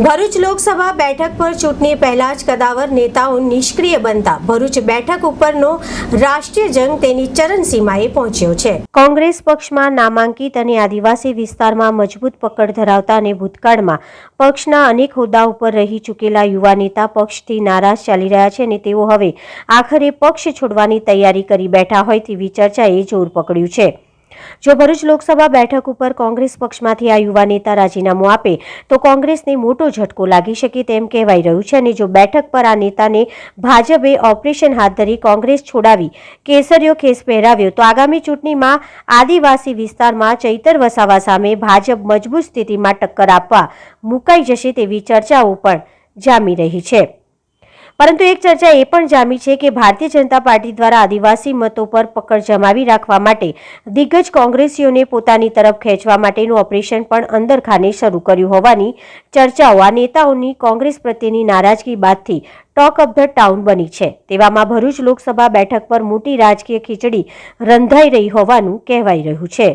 ભરૂચ લોકસભા બેઠક પર ચૂંટણી પહેલા જ કદાવર નેતાઓ નિષ્ક્રિય બનતા ભરૂચ બેઠક ઉપરનો રાષ્ટ્રીય જંગ તેની ચરણસીમાએ પહોંચ્યો છે. કોંગ્રેસ પક્ષમાં નામાંકિત અને આદિવાસી વિસ્તારમાં મજબૂત પકડ ધરાવતા અને ભૂતકાળમાં પક્ષના અનેક હોદ્દા ઉપર રહી ચૂકેલા યુવા નેતા પક્ષથી નારાજ ચાલી રહ્યા છે અને તેઓ હવે આખરે પક્ષ છોડવાની તૈયારી કરી બેઠા હોય તેવી ચર્ચાએ જોર પકડ્યું છે. જો ભરૂચ લોકસભા બેઠક ઉપર કોંગ્રેસ પક્ષમાંથી આ યુવા નેતા રાજીનામું આપે, તો કોંગ્રેસને મોટો ઝટકો લાગી શકે તેમ કહેવાઈ રહ્યું છે અને જો બેઠક પર આ નેતાને ભાજપે ઓપરેશન હાથ ધરી કોંગ્રેસ છોડાવી, કેસરીયો ખેસ પહેરાવ્યો, તો આગામી ચૂંટણીમાં આદિવાસી વિસ્તારમાં ચૈતર વસાવા સામે ભાજપ મજબૂત સ્થિતિમાં ટક્કર આપવા મુકાઈ જશે તેવી ચર્ચાઓ પણ જામી રહી છે. પરંતુ એક ચર્ચા એ પણ જામી છે કે ભારતીય જનતા પાર્ટી દ્વારા આદિવાસી મતો પર પકડ જમાવી રાખવા માટે દિગ્ગજ કોંગ્રેસીઓને પોતાની તરફ ખેંચવા માટેનું ઓપરેશન પણ અંદરખાને શરૂ કર્યું હોવાની ચર્ચાઓ આ નેતાઓની કોંગ્રેસ પ્રત્યેની નારાજગી બાદથી ટોક ઓફ ધ ટાઉન બની છે. તેવામાં ભરૂચ લોકસભા બેઠક પર મોટી રાજકીય ખીચડી રંધાઈ રહી હોવાનું કહેવાઈ રહ્યું છે.